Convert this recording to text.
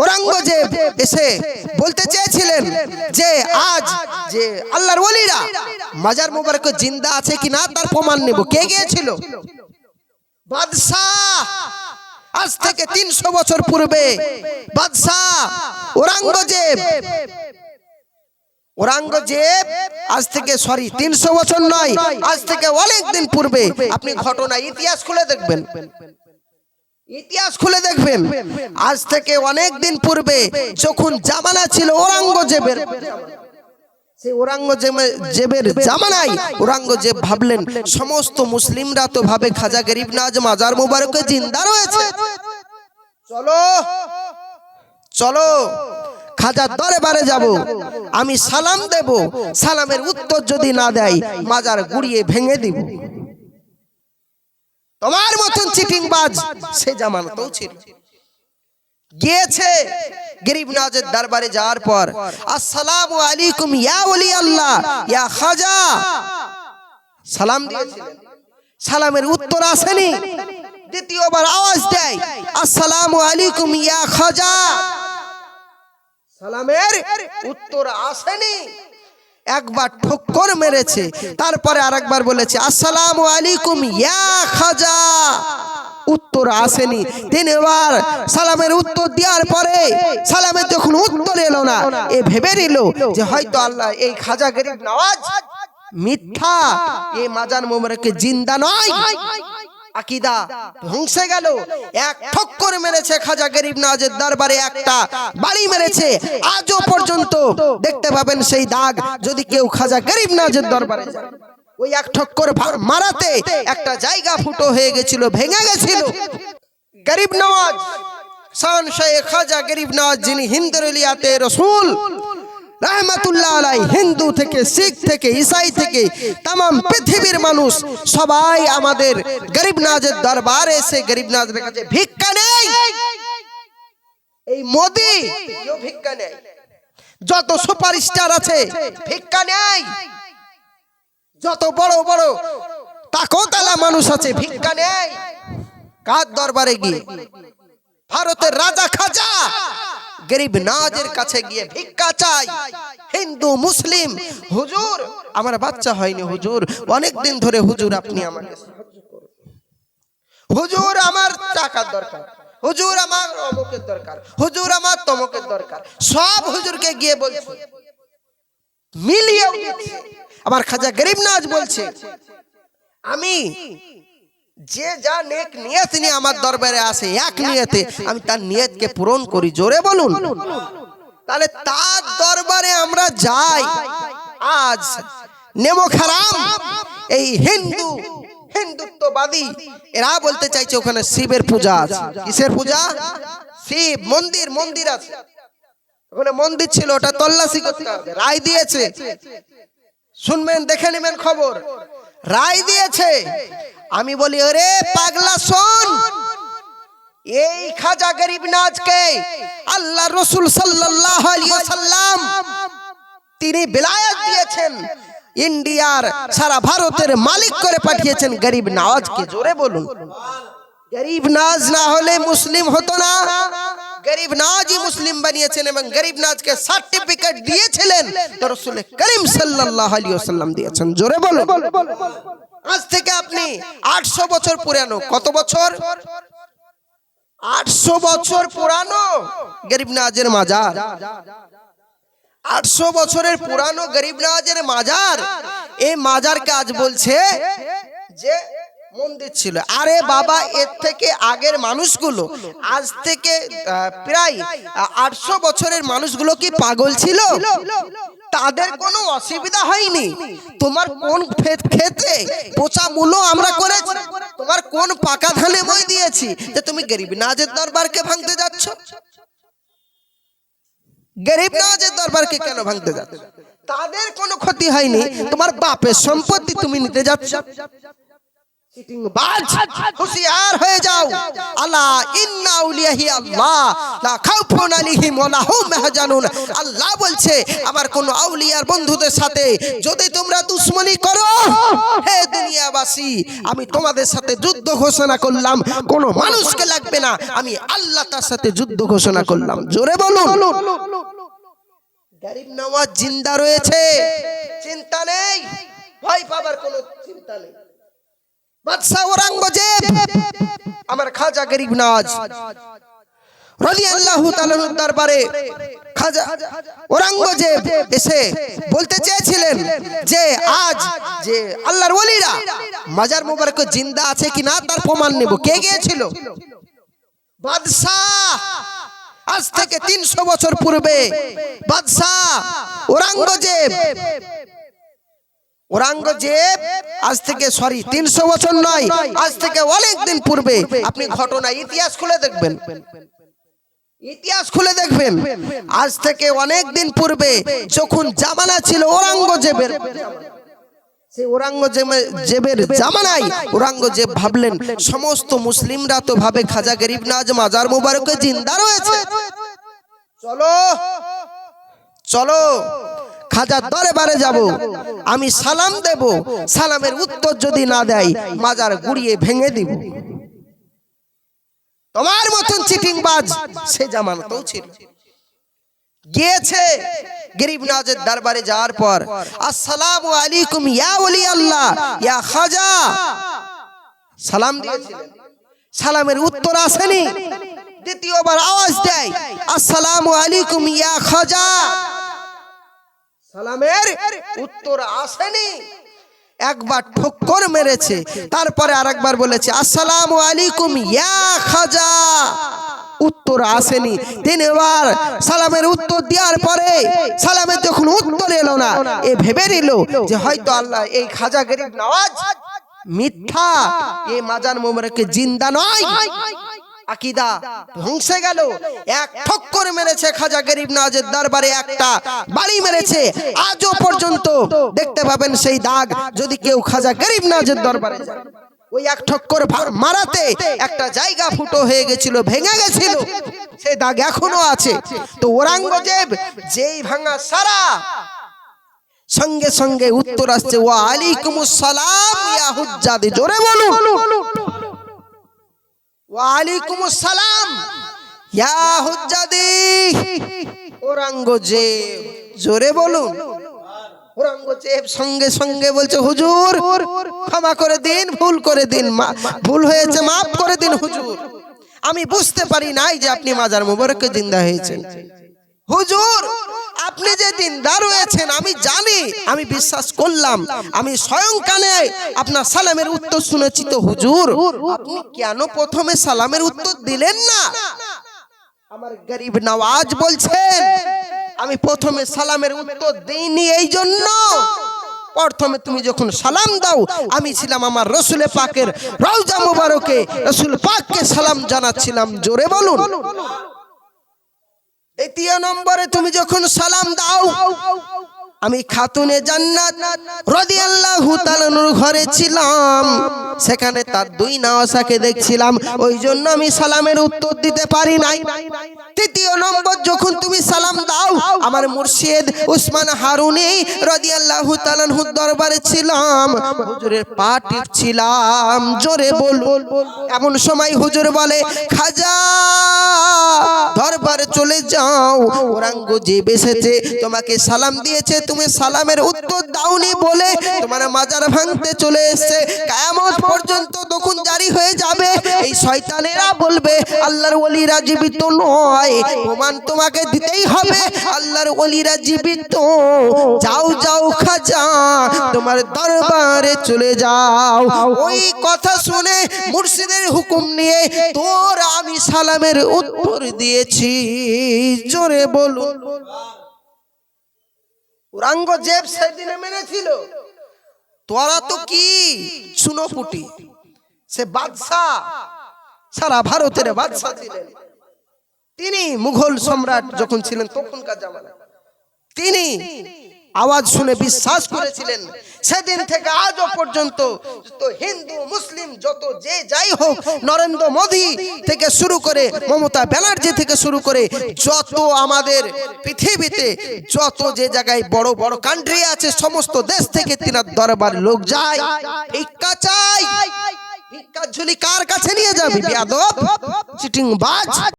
ওরাঙ্গজেব এসে বলতে চেয়েছিলেন যে আজ যে আল্লাহর ওলিরা মাজার মোবারক জিন্দা আছে কি না তার প্রমাণ নেব। কে গিয়েছিল? আজ থেকে তিনশো বছর পূর্বে বাদশাহ ওরাঙ্গজেব। ওরাঙ্গজেব আজ থেকে সরি তিনশো বছর নয়, আজ থেকে অনেক দিন পূর্বে আপনি ঘটনা ইতিহাস খুলে দেখবেন। ইতিহাস খুলে দেখবেন। আজ থেকে অনেক দিন পূর্বে যখন জামানা ছিল ওরাঙ্গজেবের সেই ওরাঙ্গজেবের জামানায় ওরাঙ্গজেব ভাবলেন, সমস্ত মুসলিমরা তো ভাবে খাজা গরিব নাজ মাজার মুবারকে জিন্দা রয়েছে। চলো চলো খাজার দরবারে যাব। আমি সালাম দেব। সালামের উত্তর যদি না দেয়, মাজার গুড়িয়ে ভেঙে দিব। তোমার মতন চিটিংবাজ সে জামানতেও ছিল। গিয়েছে গরিব নাজের দরবারে যাওয়ার পর, আসসালামু আলাইকুম ইয়া ওলি আল্লাহ ইয়া খাজা। সালাম দিয়েছিলেন। সালামের উত্তর আসেনি। দ্বিতীয়বার আওয়াজ দেয়, আসসালামু আলাইকুম ইয়া খাজা। সালামের উত্তর আসেনি। একবার ঠক্কর মেরেছে, তারপরে আরেকবার বলেছে, আসসালামু আলাইকুম ইয়া খাজা। উত্তর আসেনি। তিনবার সালামের উত্তর দেওয়ার পরে সালামের যখন উত্তর এলো না, এ ভেবে নিল যে হয়তো আল্লাহ এই খাজা গরিব নওয়াজ মিথ্যা। এই মাজার মোমরকে জিন্দা নয়। আকিদা ধ্বংসে গেল। এক ঠক্কর মেরেছে খাজা গরিব নওয়াজের দরবারে একটা, বাড়ি মেরেছে। আজও পর্যন্ত দেখতে পাবেন সেই দাগ যদি কেউ খাজা গরিব নওয়াজের দরবারে যায়। ওই এক ঠক্কর মারাতে একটা জায়গা ফুটো হয়ে গেছিল, ভেঙে গেছিল। গরিব নওয়াজ, শান শেখ খাজা গরিব নওয়াজ যিনি হিন্দুলিয়াতে রসুল, রহমতুল্লাহ আলাই হিন্দু থেকে, শিখ থেকে, ইসাই থেকে তাম পৃথিবীর মানুষ সবাই আমাদের গরিব নাজের দরবারে এসে গরিব নাজের কাছে ভিক্ষা নেই এই মোদি ভিক্ষা নেই যত সুপারস্টার আছে, ভিক্ষা নেই যত বড় বড় তাকতালা মানুষ আছে, ভিক্ষা নেই। কার দরবারে গিয়ে? ভারতের রাজা খাজা, গরিব নাজের কাছে গিয়ে ভিক্ষা চাই। হিন্দু, মুসলিম, হুজুর, আমার বাচ্চা হয়নি, হুজুর। অনেক দিন ধরে হুজুর আপনি সাহায্য হুজুর, আমার টাকার দরকার। হুজুর আমার অমুকের দরকার। হুজুর আমার তমকের দরকার। সব হুজুরকে গিয়ে বলছে, মিলিয়েও আমার খাজা গরিব নাজ বলছে, আমি যে যা নেক নিয়ত নিয়ে আমার দরবারে আসে, এক নিয়তে আমি তার নিয়তকে পূরণ করি, জোরে বলুন। তাহলে তার দরবারে আমরা যাই, আজ নেমো খারাম, এই হিন্দু, হিন্দুত্ববাদী, এরা বলতে চাইছে ওখানে শিবের পূজা আছে। কিসের পূজা? শিব, মন্দির মন্দির আছে। ওখানে মন্দির ছিল, ওটা তল্লাশি করতে হবে, রায় দিয়েছে। শুনবেন, দেখে নেবেন খবর। রায় দিয়েছে। আমি বলি, ওরে পাগলা, শোন। এই খাজা গরিব নাজকে আল্লাহ রসুল সাল্লাম তিনি বিলায়াত দিয়েছেন। ইন্ডিয়ার সারা ভারতের মালিক করে পাঠিয়েছেন গরিব নওয়াজকে জোরে বলুন। গরিব নাজ না হলে মুসলিম হতো না। বানিয়েছেন এবং গরিব নাজকে সার্টিফিকেট দিয়েছিলেন, তো রসুল করিম সাল্লাল্লাহু আলাইহি ওয়াসাল্লাম দিয়েছেন। জোরে বলুন। আজ থেকে আপনি আটশো বছর পুরানো, কত বছর? আটশো বছর পুরানো গরিব নাজের মাজার। আটশো বছরের পুরানো গরিব নাজের মাজার। এই মাজার কাজ বলছে যে মন্দির ছিল আরে বাবা এর থেকে আগের মানুষগুলো আজ থেকে প্রায় আটশো বছরের মানুষগুলো কি পাগল ছিল? তাদের কোনো অসুবিধা হয়নি। তোমার কোন ক্ষেত্রে পচা মূল্য আমরা করেছি? তোমার কোন পাকা ধানে মই দিয়েছি? যে তুমি গরিব নাজের দরবারকে ভাঙতে যাচ্ছ? গরিব নওয়াজের দরবারকে কেন ভাঙতে যাচ্ছ? তাদের কোনো ক্ষতি হয়নি। তোমার বাপের সম্পত্তি তুমি নিতে যাচ্ছ। কোন আমি তোমাদের সাথে যুদ্ধ ঘোষণা করলাম, কোন মানুষকে লাগবে না, আমি আল্লাহ তার সাথে যুদ্ধ ঘোষণা করলাম। জোরে বলুন। গরিব নওয়াজ জিন্দা রয়েছে, চিন্তা নেই, ভয় পাবার কোনো চিন্তা নেই। বাদশাহ ওরাঙ্গজেব আমার খাজা গরিব নওয়াজ রাদিয়াল্লাহু তাআলার দরবারে খাজা ওরাঙ্গজেব এসে বলতে চেয়েছিলেন যে আজ যে আল্লাহর ওলিরা মাজার মোবারক জিন্দা আছে কি না তার প্রমাণ নেব। কে গিয়েছিল? বাদশাহ। আজ থেকে তিনশো বছর পূর্বে বাদশাহ ওরাঙ্গজেব ওরাঙ্গজেব আজ থেকে সরি তিনশো বছর নয়, আজ থেকে অনেক দিন পূর্বে আপনি ঘটনা ইতিহাস খুলে দেখবেন। ইতিহাস খুলে দেখবেন। আজ থেকে অনেক দিন পূর্বে যখন জামানা ছিল ওরাঙ্গজেবের সে ওরাঙ্গজেবের জামানায় ওরাঙ্গজেব ভাবলেন, সমস্ত মুসলিমরা তো ভাবে খাজা গরিব নাজ মাজার মুবারকে জিন্দা রয়েছে। চলো চলো খাজার দরবারে যাব। আমি সালাম দেব। সালামের উত্তর যদি না দেয়, মাজার গুড়িয়ে ভেঙে দিব। তোমার মতন চিটিংবাজ সে জামানতেও ছিল। গিয়েছে গরিব নাজের দরবারে যাওয়ার পর, আসসালামু আলাইকুম ইয়া ওলি আল্লাহ, ইয়া খাজা। সালাম দিয়েছিলেন। সালামের উত্তর আসেনি। দ্বিতীয়বার আওয়াজ দেয়, আসসালামু আলাইকুম ইয়া খাজা। সালামের উত্তর আসেনি। একবার ঠক্কর মেরেছে, তারপরে আরেকবার বলেছে, আসসালাম আলাইকুম, ইয়া খাজা। উত্তর আসেনি। তিনবার সালামের উত্তর দেওয়ার পরে সালামের যখন উত্তর এলো না। এ ভেবে নিল যে হয়তো আল্লাহ এই খাজা গরিব নওয়াজ মিথ্যা। এ মাজান মোমরকে জিন্দা নয়। আকিদা ধ্বংসে গেল। এক ঠক্কর মেরেছে খাজা গরিব নওয়াজের দরবারে একটা বাড়ি মেরেছে। আজও পর্যন্ত দেখতে পাবেন সেই দাগ যদি কেউ খাজা গরিব নওয়াজের দরবারে ওই এক ঠক্কর মারাতে একটা জায়গা ফুটো হয়ে গেছিল, ভেঙে গেছিল। সেই দাগ এখনও আছে। তো ওরাঙ্গজেব যেই ভাঙা সারা, সঙ্গে সঙ্গে উত্তর আসছে ওয়া আলাইকুমুস সালাম ইয়া হুজ্জাদি জোরে বলুন। ওয়ালাইকুম আসসালাম। ইয়া হুজ্জাদি, ওরাঙ্গজেব, জোরে বলুন। ওরাঙ্গজেব সঙ্গে সঙ্গে বলছে, হুজুর, ক্ষমা করে দিন, ভুল করে দিন ভুল হয়েছে, মাফ করে দিন, হুজুর। আমি বুঝতে পারি নাই যে আপনি মাজার মোবারকে জিন্দা হয়েছেন। হুজুর আপনি যে দিনদার রয়েছেন, আমি জানি, আমি বিশ্বাস করলাম, আমি স্বয়ং কানে আপনার সালামের উত্তর শুনেছি তো হুজুর, আপনি কেন প্রথমে সালামের উত্তর দিলেন না? আমার গরিব নওয়াজ বলছেন, আমি প্রথমে সালামের উত্তর দেইনি এই জন্য। প্রথমে তুমি যখন সালাম দাও, আমি ছিলাম আমার রসুলে পাকের রওজা মোবারকে, রসুল পাককে সালাম জানাচ্ছিলাম, জোরে বলুন। দ্বিতীয় নম্বরে তুমি যখন সালাম দাও, আমি খাতুনে জান্নাত রাদিয়াল্লাহু তাআলার ঘরে ছিলাম। সেখানে তার দুই নাওয়াসাকে দেখছিলাম। ওই জন্য আমি সালামের উত্তর দিতে পারি নাই। তৃতীয় নম্বর, যখন তুমি সালাম দাও, আমার মুর্শিদ উসমান হারুনি রাদিয়াল্লাহু তাআলার দরবারে ছিলাম। হুজুরের পা টিপছিলাম, জোরে বলুন। এমন সময় হুজুর বলে, খাজা দরবারে চলে যাও। ওরাঙ্গজেব এসেছে, তোমাকে সালাম দিয়েছে, তুমি সালামের উত্তর দাওনি বলে তোমার মাজার ভাঙতে চলে এসেছে। কায়ামত পর্যন্ত তখন জারি হয়ে যাবে। এই শয়তানেরা বলবে, আল্লাহর ওলিরা জীবিত নয়, প্রমাণ তোমাকে দিতেই হবে। আল্লাহর ওলিরা জীবিত, যাও যাও খাজা, তোমার দরবারে চলে যাও। ওই কথা শুনে মুর্শিদের হুকুম নিয়ে তোর আমি সালামের উত্তর দিয়েছি। জোরে বলুন। ওরাঙ্গজেব সেদিনে মেনেছিল তোরা তো কি চুনোপুটি? সে বাদশাহ, সারা ভারতের বাদশাহ ছিলেন। তিনি মুঘল সম্রাট যখন ছিলেন তখনকার জামানা তিনি আওয়াজ শুনে বিশ্বাস করেছিলেন। সেদিন থেকে আজও পর্যন্ত তো হিন্দু মুসলিম যত যে যাই হোক নরেন্দ্র মোদী থেকে শুরু করে মমতা ব্যানার্জি থেকে শুরু করে যত আমাদের পৃথিবীতে যত যে জায়গায় বড় বড় কান্ট্রি আছে সমস্ত দেশ থেকে তিনার দরবার লোক যায়। ভিক্ষা চাই। ভিক্ষার ঝুলি কার কাছে নিয়ে যাবে চিটিং বাজ